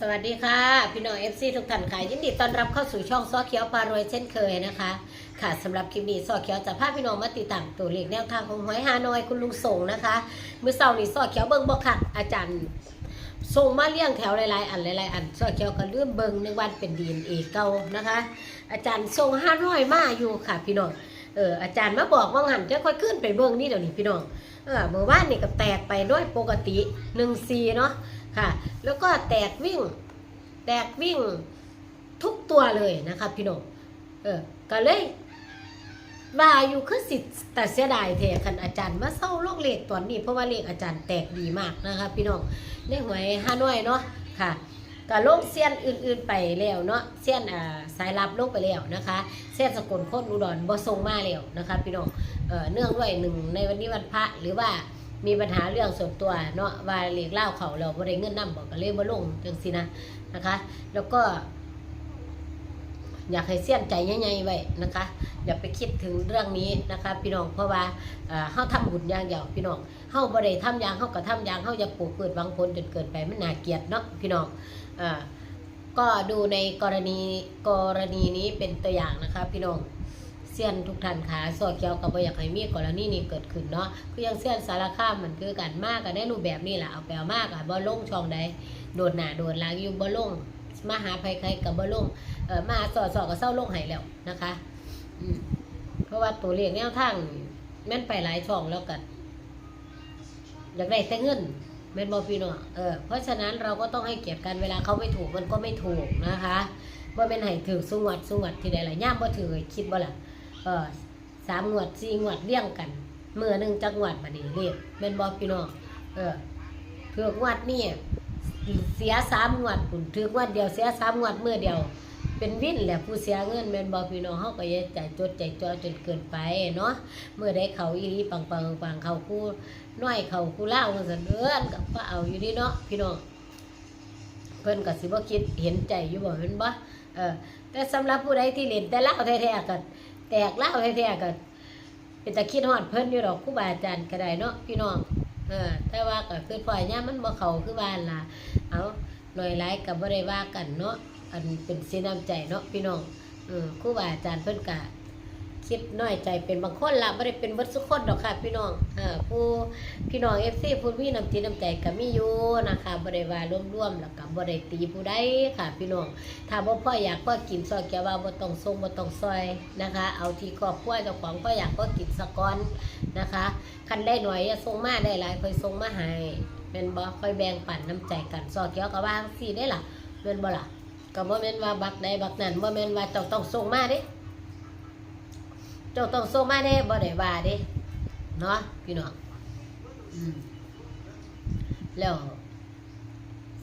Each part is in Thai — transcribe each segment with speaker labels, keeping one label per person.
Speaker 1: สวัสดีค่ะ พี่น้องเอฟซีทุกท่านค่ะ ยินดีต้อนรับเข้าสู่ช่องซอเขียวปลารวยเช่นเคยนะคะ ค่ะสำหรับคลิปนี้ซอเขียวจะพาพี่น้องมาติดตามตัวเลขแนวทางของหวยฮานอยคุณลุงส่งนะคะเมื่อเช้านี้ซอเขียวเบิ่งบ่คักอาจารย์ส่งมาเลี้ยงแถวหลายๆอันหลายๆอันซอเขียวก็เลื่อมเบิ่งในวันเป็นดีเอเก่านะคะ อาจารย์ส่งฮานอยมาอยู่ค่ะพี่น้องเอออาจารย์มาบอกว่าหันจะค่อยขึ้นไปเบิ่งนี่เดี๋ยวนี้พี่น้องเออเมื่อวานนี่ก็แตกไปด้วยปกติ1 4เนาะ ค่ะ แล้วก็แตกวิ่ง แตกวิ่งทุกตัวเลยนะคะพี่น้องเออก็เลยว่าอยู่คือสิแต่เสียดายเทคันอาจารย์มาเศร้าโลกเลขตอนนี้เพราะว่าเลขอาจารย์แตกดีมากนะคะพี่น้องเลขหวยห้าน้อยเนาะค่ะก็ลงเสียนอื่นๆไปแล้วเนาะเสียนอ่าสายลับโลงไปแล้วนะคะเส้นสกลโคตรอุดรบ่ทรงมาแล้วนะคะพี่น้องเอ่อเนื่องด้วยหนึ่งในวันนี้วันพระหรือว่า มีปัญหาเรื่องส่วนตัวเนาะว่าเหลขเล่าเขาเราบ่ได้เงินนํบอกก็เลยบ่ลงจังซี่นะนะคะ แล้วก็ อยากให้เสี้ยนใจใหญ่ๆไว้นะคะ อย่าไปคิดถึงเรื่องนี้นะคะ พี่น้องเพราะว่าเอ่อเฮาทำบุญอย่างเดียวพี่น้องเฮาบ่ได้ทำอย่างเฮาก็ทำอย่างเฮาอย่าปลูกพืชหวังผลจนเกินไปมันน่าเกลียดเนาะพี่น้องเอ่อก็ดูในกรณีกรณีนี้เป็นตัวอย่างนะคะ พี่น้อง เสี้ยนทุกท่านขาสอเกียวกับบอยากให้มีกรณีนี้เกิดขึ้นเนาะคือยังเสี้ยนสารคามมันคือกันมากกันในรูปแบบนี้แหละเอาแปลมากอะบ่ลงช่องใดโดดหนาโดดลังอยู่บ่ลงมาหาภัยใครกับบ่ลงเออมาหาสอดสอดก็เศร้าลงหายแล้วนะคะอืเพราะว่าตัวเลขแนวทางแม่นไปหลายช่องแล้วกันอยากได้แต่เงินแม่นบอพี่น้องเออเพราะฉะนั้นเราก็ต้องให้เกียรติกันเวลาเขาไม่ถูกมันก็ไม่ถูกนะคะว่าเป็นให้ถือสุงวัดสุงวัดที่ใดหลายย่ามบ่ถือคิดบ่ล่ะ เออสามงวดสี่งวดเลี้ยงกันเมื่อหนึ่งจักงวดบัดนี้เรียกแม่นบอพี่น้องเออถือกงวดนี่เสียสามงวดคุณถืองวดเดียวเสียสามงวดเมื่อเดียว เป็นวินแหละผู้เสียเงินแม่นบ่พี่น้องเฮาก็อย่าใจจดใจจ่อจนเกินไปเนาะเมื่อได้เขาอีหลีปังปังปังเขาคู่น้อยเขาคู่เล่าจังซั่นเอิ้นก็ว่าเอาอยู่ดีเนาะพี่น้องเพิ่นก็สิบ่คิดเห็นใจอยู่บ่แม่นบ่เออแต่สำหรับผู้ใดที่เล่นแต่เล่าแท้ๆก็แตกเล่าแท้ๆกันเป็นตะคิดหอดเพิ่นอยู่ดอกครูบาอาจารย์ก็ได้เนาะพี่น้องเออแต่ว่าก็คือพอย่ามันบ่เข้าคือบ้านล่ะเอาหน่อยหลกับ่ได้ว่ากันเนาะอันเป็นสีน้ำใจเนาะพี่น้องเออครูบาอาจารย์เพิ่นกะ คิดน้อยใจเป็นบางคนละบ่ได้เป็นเบิดทุคนดอกค่ะ พี่น้องเออผู้พี่น้อง FC ผู้มีน้ำจิตน้ำใจก็มีอยู่นะคะบ่ได้ว่าร่วมๆแล้วก็บ่ได้ตีผู้ใดค่ะ พี่น้องถ้าบ่พ่ออยากพ่อกินซอยแกว่าบ่ต้องส่งบ่ต้องซอยนะคะ เอาที่ครอบครัวเจ้าของพ่ออยากพ่อกินสะก่อนนะคะคันได้หน่อยอย่าส่งมาได้หลายค่อยส่งมาให้เป็นบ่ค่อยแบ่งปันน้ำใจกันซอกเกียวกับว่าสิได้ล่ะแม่นบ่ล่ะก็บ่แม่นว่าบักใดบักนั้นบ่แม่นว่าเจ้าต้องส่งมาเด้ เจ้าต้องส่งมาเด้บ่ได้ว่าเด้เนาะพี่น้องอืมแล้ว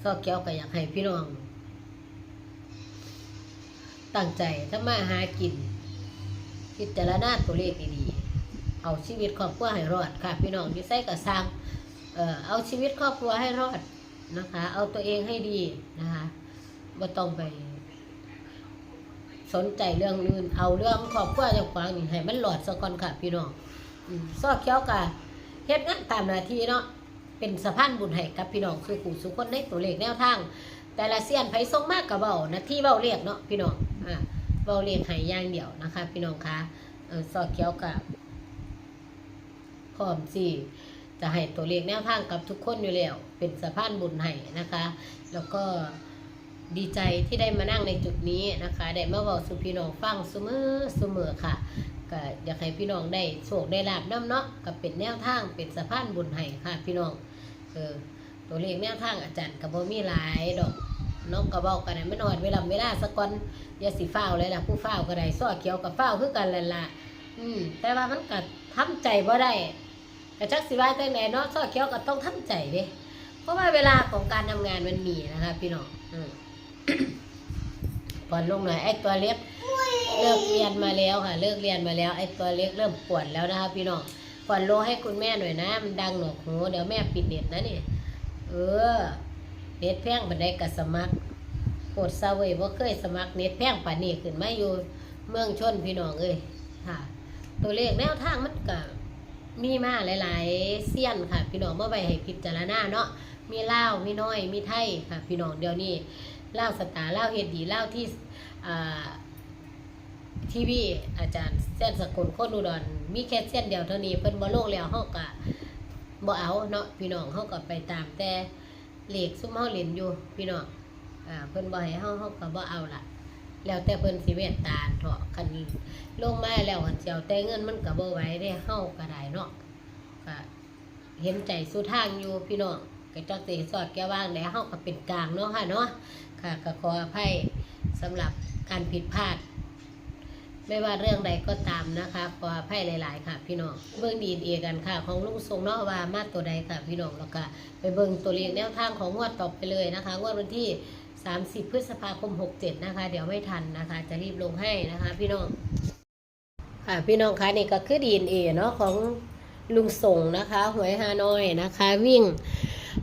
Speaker 1: ซอกเกี่ยวก็อยากให้พี่น้อง ตั้งใจถ้ามาหากินพิจารณาตัวเลขดีๆเอาชีวิตครอบครัวให้รอดค่ะ พี่น้องที่ใส่กระซังเอ่อเอาชีวิตครอบครัวให้รอดนะคะ เอาตัวเองให้ดีนะคะบ่ต้องไป สนใจเรื่องอื่น เอาเรื่องครอบครัวเจ้าของนี่ให้มันหลอดซะก่อนค่ะพี่น้องซอกเขี้ยวกะเฮ็ดงานตามหน้าที่เนาะเป็นสะพานบุญให้กับพี่น้องสู่ผู้สู่คนในตัวเลขแนวทาง แต่ละเสี้ยนไผส่งมากกับเบาหน้าที่เบาเรียกเนาะพี่น้องอ่าเบาเรียกให้ย่างเดียวนะคะ พี่น้องคะเออซอกเขี้ยวกับพร้อมสิจะให้ตัวเลขแนวทางกับทุกคนอยู่แล้วเป็นสะพานบุญให้นะคะ แล้วก็ ดีใจที่ได้มานั่งในจุดนี้นะคะได้มาบอกสุพี่น้องฟังเสมอเสมอค่ะก็อยากให้พี่น้องได้โชคได้ลาบน้ำเนาะกับเป็นแนวทางเป็นสะพานบุญให้ค่ะ พี่น้องเออตัวเลขแนวทางอาจารย์กับบ่มีหลายดอกน้องกระบอกกันนไม่นอนเวลาเวลาสักก่อนยาสิฟ้าวเลยล่ะผู้ฟ้าวก็ได้ซ้อเขียวกับฟ้าวคือกันแหละล่ะอืมแต่ว่ามันก็ทำใจบ่ได้แต่จักสิว่าจังไหนเนาะซอเขียวก็ต้องทำใจเด้เพราะว่าเวลาของการทำงานมันมีนะคะ พี่น้องอืม ผ่อนลงหน่อยไอ้ตัวเล็กเลิกเรียนมาแล้วค่ะ เลิกเรียนมาแล้วไอ้ตัวเล็กเริ่มปวดแล้วนะคะพี่น้องผ่อนโลให้คุณแม่หน่อยนะ มันดังหนวกหูเดี๋ยวแม่ปิดเน็ตนะนี่เออเน็ตแพงบันไดกับสมัครโคตรซาเวยว่าเคยสมัครเน็ตแพงป่านนี้ขึ้นมาอยู่เมืองชนพี่น้องเอ้ยค่ะ ตัวเลขแนวทางมันก็มีมาหลาย ๆเสี้ยนค่ะ พี่น้องเมื่อไปให้พิจารณาเนาะมีลาวมีน้อยมีไทยค่ะ พี่น้องเดี๋ยวนี้ ลาสตาร์ลาเฮ็ดดีเลาที่ทีวีอาจารย์เส้นสกุลโคตรอุดรมีแค่เส้นเดียวเท่านี้เพิ่นบ่ลงแล้วเฮาก็บ่เอาเนาะพี่น้องเฮาก็ไปตามแต่เหลขซุมเฮาเล่นอยู่พี่น้องอ่าเพิ่นบ่ให้เฮาเฮาก็บ่เอาล่ะ แล้วแต่เพิ่นสิเมตตาเถาะคันลงมาแล้วคันสิเอาแต่เงินมันก็บ่ไหวเด้เฮาก็ได้เนาะก็เห็นใจสู้ทางอยู่พี่น้อง ก็จักสิสอดแก้ว่างได้เฮาก็เป็นกลางเนาะค่ะเนาะค่ะก็ขออภัยสำหรับการผิดพลาด ไม่ว่าเรื่องใดก็ตามนะคะ ขออภัยหลาย ๆ ค่ะ พี่น้องเบิ่งดีเอกันค่ะ ของลุงทรงเนาะว่ามาตัวใดค่ะ พี่น้องแล้วก็ไปเบิ่งตัวเลขแนวทางของงวดต่อไปเลยนะคะงวดวันที่ 30 พฤษภาคม 67 นะคะ เดี๋ยวไม่ทันนะคะ จะรีบลงให้นะคะ พี่น้องค่ะพี่น้องคะนี่ก็คือ DNA เนาะของลุงส่งนะคะหวยฮานอยนะคะ วิ่ง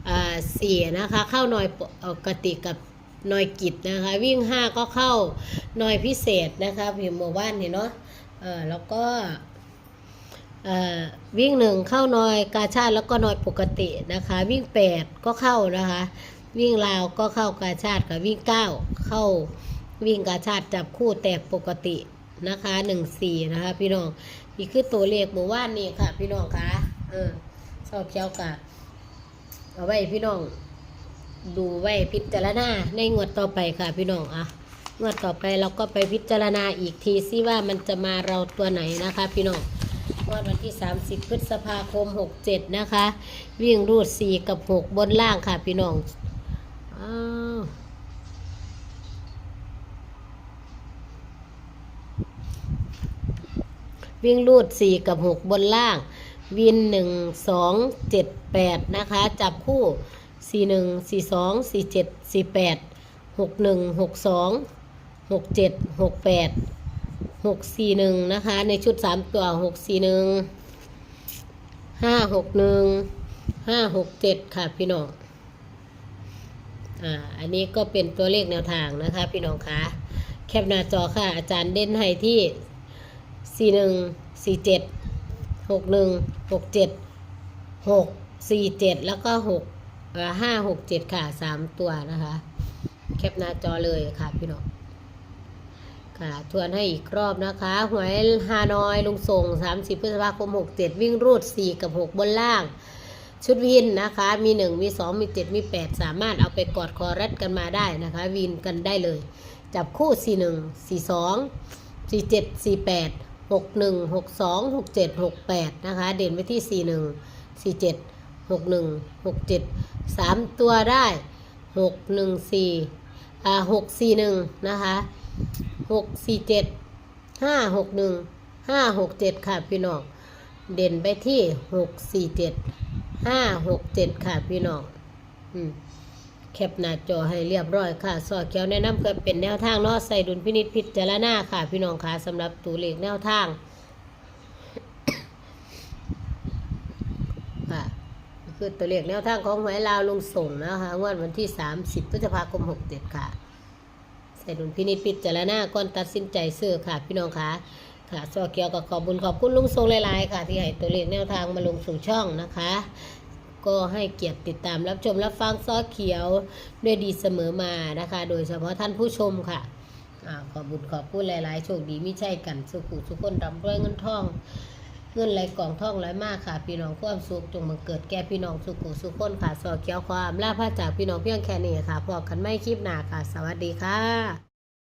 Speaker 1: อ่าสี่นะคะ เข้าหน่อยปกติกับหน่อยกิจนะคะ วิ่งห้าก็เข้าหน่อยพิเศษนะคะพิมพ์หมู่บ้านเห็นเนาะเออแล้วก็วิ่งหนึ่งเข้าหน่อยกาชาติแล้วก็หน่อยปกตินะคะ วิ่งแปดก็เข้านะคะ วิ่งราวก็เข้ากาชาติกับวิ่งเก้าเข้าวิ่งกาชาติจับคู่แตกปกตินะคะหนึ่งสี่นะคะพี่น้องนี่คือตัวเลขหมู่บ้านนี่ค่ะ พี่น้องคะเออชอบเขียวกะ เอาไว้พี่น้อง ดูไว้พิจารณาในงวดต่อไปค่ะ พี่น้องอะงวดต่อไปเราก็ไปพิจารณาอีกทีซิว่ามันจะมาเราตัวไหนนะคะ พี่น้องงวดวันที่ 30 พฤษภาคม 67 นะคะ วิ่งรูด 4 กับ 6 บนล่างค่ะ พี่น้องอ้าววิ่งรูด 4 กับ 6 บนล่าง วินหนึ่งสองเจ็ดแปดนะคะ จับคู่สี่หนึ่งสี่สองสี่เจ็ดสี่แปดหกหนึ่งหกสองหกเจ็ดหกแปดหกสี่หนึ่งนะคะ ในชุดสามตัวหกสี่หนึ่งห้าหกหนึ่งห้าหกเจ็ดค่ะพี่น้องอันนี้ก็เป็นตัวเลขแนวทางนะคะ พี่น้องคะแคปหน้าจอค่ะ อาจารย์เด่นให้ที่สี่หนึ่งสี่เจ็ด 41 47 61 67 6 47แล้วก็6เอ่อ5 6 7ค่ะ3ตัวนะคะ แคปหน้าจอเลยค่ะพี่น้องค่ะทวนให้อีกรอบนะคะหวยฮานอยลุงส่ง 30 พฤษภาคม 67 วิ่งรูด 4 กับ 6 บนล่าง ชุดวินนะคะ มี 1 มี 2 มี 7 มี 8 สามารถเอาไปกอดคอรัดกันมาได้นะคะ วินกันได้เลย จับคู่ 41 42 47 48 61 62 67 68 นะคะ เด่นไปที่ 41 47 61 67 3 ตัวได้ 614อ่า641 นะคะ 647 561 567 ค่ะพี่น้อง เด่นไปที่ 647 567 ค่ะพี่น้อง อืม แคปหน้าจอให้เรียบร้อยค่ะ สอดเขียวแนะนำเกิดเป็นแนวทางเนอใส่ดุลพินิจพิจารณาค่ะ พี่น้องค่ะสำหรับตัวเลขแนวทางค่ะคือตัวเลขแนวทางของหวยลาวลงส่งนะคะงวดวันที่ 30พฤษภาคม67ค่ะ ใส่ดุลพินิจพิจารณาก่อนตัดสินใจซื้อค่ะ พี่น้องค่ะค่ะสอเกียวกับขอบบุญขอบคุณลุงทรงหลาย ๆ ค่ะ ที่ให้ตัวเลขแนวทางมาลงสู่ช่องนะคะ ก็ให้เกียรติติดตามรับชมรับฟังซอเขียวด้วยดีเสมอมานะคะ โดยเฉพาะท่านผู้ชมค่ะอขอบุญขอบคุณหลายๆ โชคดีไม่ใช่กัน สุขุสุขคนร่ำรวยเงินทอง เงินไหลกล่องทองไหลมากค่ะ พี่น้องความสุขจงบังเกิดแก่พี่น้องสุขุสุขคนค่ะสอเขียวความลาพระจากพี่น้องเพียงแค่นี้ค่ะพอกันไม่คลิปหนาค่ะ สวัสดีค่ะ